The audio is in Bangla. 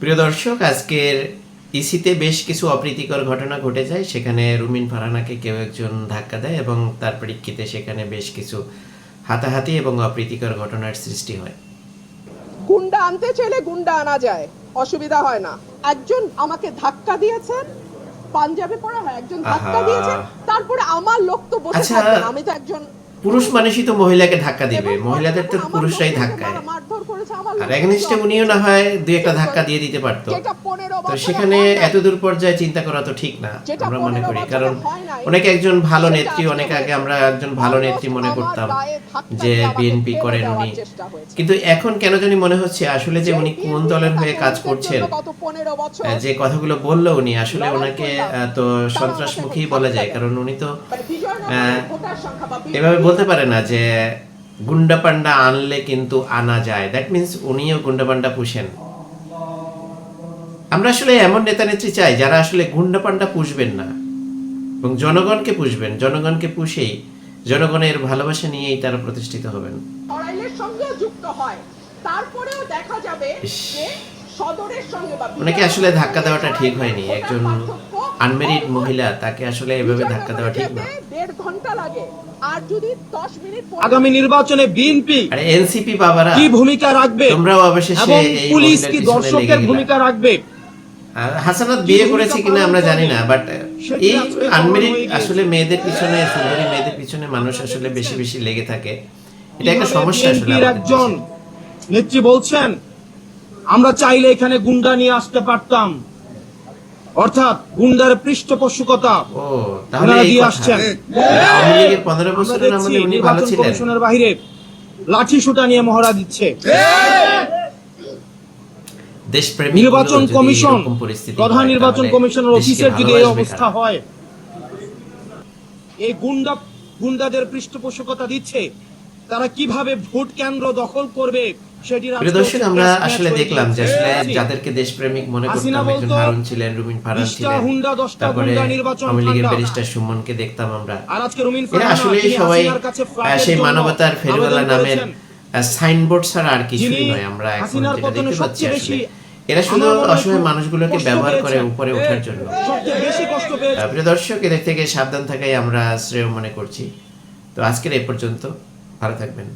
প্রিয় দর্শক আজকের ইসিতে বেশ কিছু অপ্রীতিকর ঘটনা ঘটে যায়। সেখানে রুমিন ফারহানাকে কেউ একজন ধাক্কা দেয় এবং তার পরিপ্রেক্ষিতে সেখানে বেশ কিছু হাতাহাতি এবং অপ্রীতিকর ঘটনার সৃষ্টি হয়। গুন্ডা আনতে চাইলে গুন্ডা আনা যায় অসুবিধা হয় না। একজন আমাকে ধাক্কা দিয়েছেন পাঞ্জাবে পড়া হয় একজন ধাক্কা আহা। দিয়েছেন তারপরে আমার লোক তো বসে আচ্ছা, থাকবে আমি তো একজন পুরুষ মানুষই তো মহিলাকে ধাক্কা দিবে মহিলাদের তো পুরুষরাই লোককে ধাক্কায় মারধর করেছে আমার আর তো উনিও না হয় দুই একটা ধাক্কা দিয়ে দিতে পারতো। তো সেখানে এত দূর পর্যায়ে চিন্তা করা তো ঠিক না আমরা মনে করি। কারণ অনেকে একজন ভালো নেত্রী অনেক আগে আমরা একজন ভালো নেত্রী মনে করতাম যে বিএনপি করেন উনি। কিন্তু এখন কেন জানি মনে হচ্ছে আসলে যে উনি কোন দলের হয়ে কাজ করছেন? জন্য গত 15 বছর। আহ, যে কথাগুলো বলল উনি আসলে ওনাকে তো তারা সন্ত্রাসমুখী বলা যায়। কারণ উনি তো মানে এভাবে বলতে পারে না যে গুন্ডা পান্ডা আনলে কিন্তু আনা যায়। দ্যাট মিন্স উনিও গুন্ডা পান্ডা পুষেন। আমরা আসলে এমন নেতা নেত্রী চাই যারা আসলে গুন্ডা পান্ডা পুষবেন না এবং জনগণকে পুষবেন। জনগণকে পুষেই জনগণের ভালোবাসা নিয়েই তারা প্রতিষ্ঠিত হবেন। সঙ্গে যুক্ত হয়। তারপরেও দেখা যাবে ইস। যে সদরের সঙ্গে বা ওনাকে আসলে ধাক্কা দেওয়াটা ঠিক হয়নি। একজন আনমেরিড মহিলা তাকে আসলে এভাবে ধাক্কা দেওয়া ঠিক না। দেড় ঘণ্টা লাগে আর যদি দশ মিনিট আগামী নির্বাচনে বিএনপি আরে এনসিপি বাবারা কি ভূমিকা রাখবে? তোমরাও অবশেষে পুলিশ কি দর্শকের ভূমিকা রাখবে? হাসানাত বিয়ে করেছে কিনা আমরা জানি না বাট এই আনমেরিড। আসলে মেয়েদের পিছনে সুন্দরী মেয়েদের পিছনে মানুষ আসলে বেশি বেশি লেগে থাকে। এটা একটা সমস্যা আসলে একজন। নেত্রী বলছেন আমরা চাইলে এখানে গুন্ডা নিয়ে আসতে পারতাম। অর্থাৎ গুন্ডার পৃষ্ঠপোষকতা ওনারা দিয়ে আসছেন। নির্বাচন কমিশনের বাইরে লাঠি সুটা নিয়ে মহড়া দিচ্ছে। নির্বাচন কমিশন প্রধান নির্বাচন কমিশনের অফিসের যদি এই অবস্থা হয় এই গুন্ডা গুন্ডাদের পৃষ্ঠপোষকতা দিচ্ছে তারা কীভাবে ভোট কেন্দ্র দখল করবে? প্রিয় দর্শক আমরা আসলে দেখলাম যে আসলে যাদেরকে দেশপ্রেমিক মনে করতাম একজন হারুন ছিলেন রুমিন বিশটা ছিলেন তারপরে আওয়ামী লীগের ব্যারিস্টার সুমনকে দেখতাম আমরা। এরা আসলে সবাই সেই মানবতার ফেরিওয়ালা নামের সাইনবোর্ড ছাড়া আর কিছুই নয় আমরা এখন যেটা দেখতে পাচ্ছি আসলে। এরা শুধু হয় অসহায় মানুষগুলোকে ব্যবহার করে উপরে ওঠার জন্য। পেয়েছে আহ, প্রিয় দর্শক এদের থেকে সাবধান থাকাই আমরা শ্রেয় মনে করছি। তো আজকের এই পর্যন্ত ভালো থাকবেন।